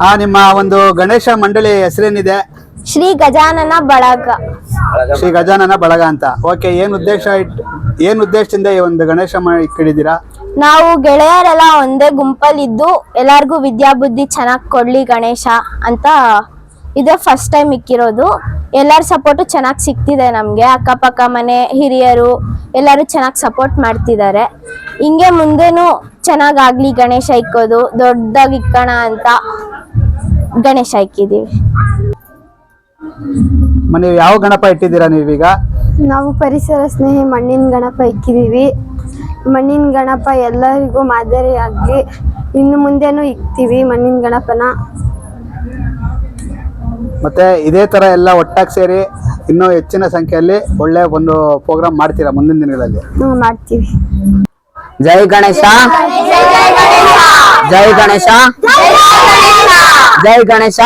ಆ ನಿಮ್ಮ ಒಂದು ಗಣೇಶ ಮಂಡಳಿ ಹೆಸರೇನಿದೆ? ಶ್ರೀ ಗಜಾನನ ಬಳಗ. ಶ್ರೀ ಗಜಾನನ ಬಳಗ ಅಂತ. ಓಕೆ ಏನ್ ಉದ್ದೇಶ ಇಟ್ ಏನ್ ಉದ್ದೇಶದಿಂದ ಈ ಒಂದು ಗಣೇಶ ಮ- ನಾವು ಗೆಳೆಯರೆಲ್ಲ ಒಂದೇ ಗುಂಪಲ್ಲಿದ್ದು ಎಲ್ಲಾರ್ಗೂ ವಿದ್ಯಾಬುದ್ಧಿ ಚೆನ್ನಾಗಿ ಕೊಡ್ಲಿ ಗಣೇಶ ಅಂತ ಇದೇ ಫಸ್ಟ್ ಟೈಮ್ ಇಕ್ಕಿರೋದು. ಎಲ್ಲರ ಸಪೋರ್ಟು ಚೆನ್ನಾಗಿ ಸಿಗ್ತಿದೆ ನಮಗೆ. ಅಕ್ಕಪಕ್ಕ ಮನೆ ಹಿರಿಯರು ಎಲ್ಲರೂ ಚೆನ್ನಾಗಿ ಸಪೋರ್ಟ್ ಮಾಡ್ತಿದ್ದಾರೆ. ಹಿಂಗೆ ಮುಂದೆನೂ ಚೆನ್ನಾಗಾಗ್ಲಿ ಗಣೇಶ ಇಕ್ಕೋದು ದೊಡ್ಡದಾಗಿ ಇಕ್ಕೋಣ ಅಂತ ಗಣೇಶ ಇಕ್ಕಿದೀವಿ. ನೀವು ಯಾವ ಗಣಪ ಇಟ್ಟಿದ್ದೀರಾ ನೀವೀಗ? ನಾವು ಪರಿಸರ ಸ್ನೇಹಿ ಮಣ್ಣಿನ ಗಣಪ ಇಕ್ಕಿದೀವಿ. ಮಣ್ಣಿನ ಗಣಪ ಎಲ್ಲರಿಗೂ ಮಾದರಿಯಾಗಿ ಇನ್ನು ಮುಂದೆನೂ ಇಕ್ತೀವಿ ಮಣ್ಣಿನ ಗಣಪನ. ಮತ್ತೆ ಇದೇ ತರ ಎಲ್ಲ ಒಟ್ಟಾಗಿ ಸೇರಿ ಇನ್ನೂ ಹೆಚ್ಚಿನ ಸಂಖ್ಯೆಯಲ್ಲಿ ಒಳ್ಳೆ ಒಂದು ಪ್ರೋಗ್ರಾಮ್ ಮಾಡ್ತೀರಾ ಮುಂದಿನ ದಿನಗಳಲ್ಲಿ? ನಾವು ಮಾಡ್ತೀವಿ. ಜೈ ಗಣೇಶ ಜೈ ಗಣೇಶ ಜೈ ಗಣೇಶ